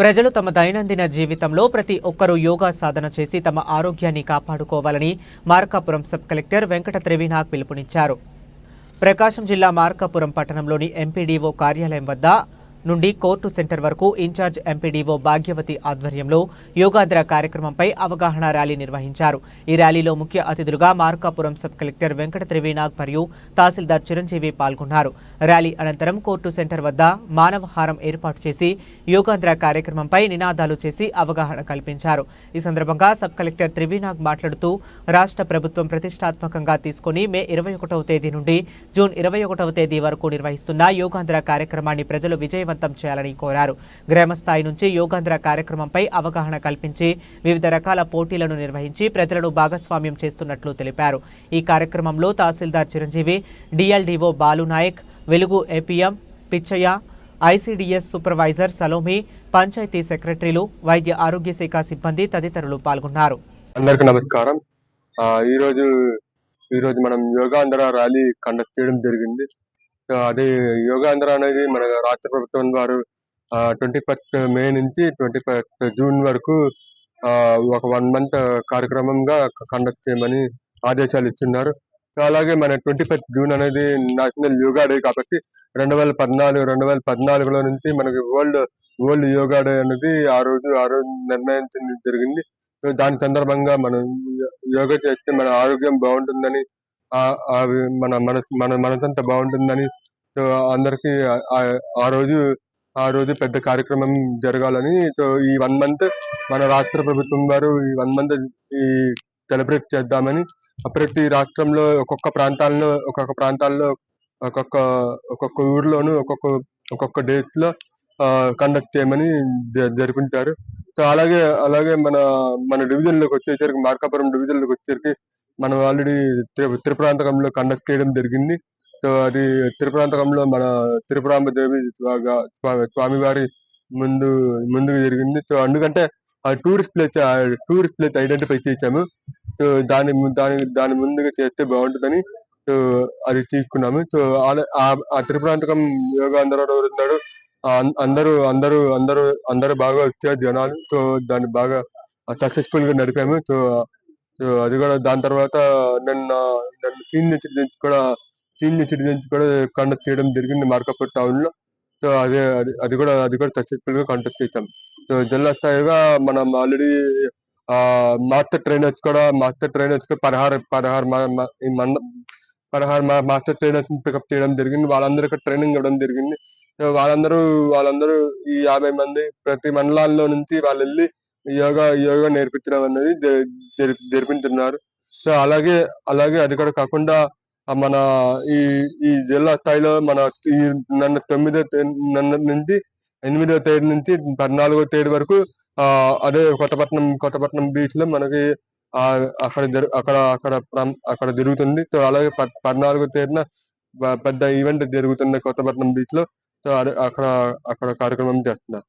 ప్రజలు తమ దైనందిన జీవితంలో ప్రతి ఒక్కరూ యోగా సాధన చేసి తమ ఆరోగ్యాన్ని కాపాడుకోవాలని మార్కాపురం సబ్ కలెక్టర్ వెంకట త్రివినాగ్ పిలుపునిచ్చారు. ప్రకాశం జిల్లా మార్కాపురం పట్టణంలోని ఎంపీడీఓ కార్యాలయం వద్ద నుండి కోర్టు సెంటర్ వరకు ఇన్ఛార్జ్ ఎంపీడీఓ భాగ్యవతి ఆధ్వర్యంలో యోగాద్ర కార్యక్రమంపై అవగాహన ర్యాలీ నిర్వహించారు. ఈ ర్యాలీలో ముఖ్య అతిథులుగా మార్కాపురం సబ్ కలెక్టర్ వెంకట త్రివేనాగ్ మరియు తహసీల్దార్ చిరంజీవి పాల్గొన్నారు. ర్యాలీ అనంతరం కోర్టు సెంటర్ వద్ద మానవహారం ఏర్పాటు చేసి యోగాంధ్ర కార్యక్రమంపై నినాదాలు చేసి అవగాహన కల్పించారు. ఈ సందర్భంగా సబ్ కలెక్టర్ త్రివీనాగ్ మాట్లాడుతూ రాష్ట్ర ప్రభుత్వం ప్రతిష్టాత్మకంగా తీసుకుని మే ఇరవై ఒకటవ తేదీ నుండి జూన్ ఇరవై ఒకటవ తేదీ వరకు నిర్వహిస్తున్న యోగాంధ్ర కార్యక్రమాన్ని ప్రజలు విజయవంతం చేయాలని కోరారు. గ్రామ స్థాయి నుంచి యోగాంధ్ర కార్యక్రమంపై అవగాహన కల్పించి వివిధ రకాల పోటీలను నిర్వహించి ప్రజలను భాగస్వామ్యం చేస్తున్నట్లు తెలిపారు. ఈ కార్యక్రమంలో tahsildar Chiranjeevi DLDO Balu Naik Velugu APM Pichaiah ICDS supervisor Salomi panchayat సెక్రటరీలు వైద్య ఆరోగ్య శాఖ సిబ్బంది తదితరులు పాల్గొన్నారు. అందరికి నమస్కారం. ఈ రోజు మనం యోగాంధ్ర ర్యాలీ కండక్ట్ చేయడం జరిగింది. అది యోగాంధ్ర అనేది మన రాష్ట్ర ప్రభుత్వం వారు ట్వంటీ ఫస్ట్ మే నుంచి ట్వంటీ ఫస్ట్ జూన్ వరకు ఆ, ఒక వన్ మంత్ కార్యక్రమంగా కండక్ట్ చేయమని ఆదేశాలు ఇస్తున్నారు అలాగే మన ట్వంటీ ఫస్ట్ జూన్ అనేది నేషనల్ యోగా డే కాబట్టి రెండు వేల పద్నాలుగు రెండు వేల పద్నాలుగులో నుంచి మనకి వరల్డ్ వరల్డ్ యోగా డే అనేది ఆ రోజు ఆ రోజు నిర్ణయించడం జరిగింది. దాని సందర్భంగా మనం యోగా చేస్తే మన ఆరోగ్యం బాగుంటుందని మన మన మనసు మన మనసంతా బాగుంటుందని సో అందరికి ఆ రోజు ఆ రోజు పెద్ద కార్యక్రమం జరగాలని సో ఈ వన్ మంత్ మన రాష్ట్ర ప్రభుత్వం వారు ఈ వన్ మంత్ ఈ సెలబ్రేట్ చేద్దామని ప్రతి రాష్ట్రంలో ఒక్కొక్క ప్రాంతాల్లో ఒక్కొక్క ప్రాంతాల్లో ఒక్కొక్క ఒక్కొక్క ఊర్లోను ఒక్కొక్క ఒక్కొక్క డేట్లో కండక్ట్ చేయమని జ- జరిపించారు సో అలాగే అలాగే మన మన డివిజన్లోకి వచ్చేసరికి మార్కాపురం డివిజన్లోకి వచ్చేసరికి మనం ఆల్రెడీ త్రిపురాంతకంలో కండక్ట్ చేయడం జరిగింది. సో అది త్రిపురాంతకంలో మన త్రిపురాంబ దేవి స్వామివారి ముందు ముందుకు జరిగింది. సో ఎందుకంటే ఆ tourist place tourist place identify చేసాము సో దాని దాని దాని ముందుగా చేస్తే బాగుంటుందని సో అది తీసుకున్నాము. సో ఆ- ఆ త్రిపురాంతకం యోగా అందరూ ఉన్నాడు అందరూ అందరూ అందరూ అందరూ బాగా వచ్చారు జనాలు. సో దాన్ని బాగా సక్సెస్ఫుల్గా నడిపాము. సో అది కూడా దాని తర్వాత నన్ను నన్ను సీనియర్ సిటిజన్స్ కూడా సీనియర్ సిటిజన్స్ కూడా కండక్ట్ చేయడం జరిగింది మార్కాపూర్ టౌన్లో. సో అదే అది అది కూడా అది కూడా సక్సెస్ఫుల్గా కండక్ట్ చేశాం. సో జిల్లా స్థాయిగా మనం ఆల్రెడీ ఆ మాస్టర్ ట్రైనర్స్ కూడా మాస్టర్ ట్రైనర్స్ పదహారు పదహారు మా- ఈ పదహారు మా మాస్టర్ ట్రైనర్స్ పికప్ చేయడం జరిగింది. వాళ్ళందరికీ ట్రైనింగ్ ఇవ్వడం జరిగింది. వాళ్ళందరూ వాళ్ళందరూ ఈ యాభై మంది ప్రతి మండలాల్లో నుంచి వాళ్ళు వెళ్ళి యోగా యోగా నేర్పించడం అనేది జరిపించున్నారు సో అలాగే అలాగే అది కూడా కాకుండా మన ఈ ఈ జిల్లా స్థాయిలో మన ఈ నన్ను తొమ్మిదో నన్న నుంచి ఎనిమిదో తేదీ నుంచి పద్నాలుగో తేదీ వరకు ఆ అదే కొత్తపట్నం కొత్తపట్నం బీచ్లో మనకి ఆ అక్కడ అక్కడ అక్కడ అక్కడ జరుగుతుంది. సో అలాగే పద్నాలుగో తేదీన పెద్ద ఈవెంట్ జరుగుతుంది కొత్తపట్నం బీచ్లో సో అదే అక్కడ అక్కడ కార్యక్రమం చేస్తున్నారు.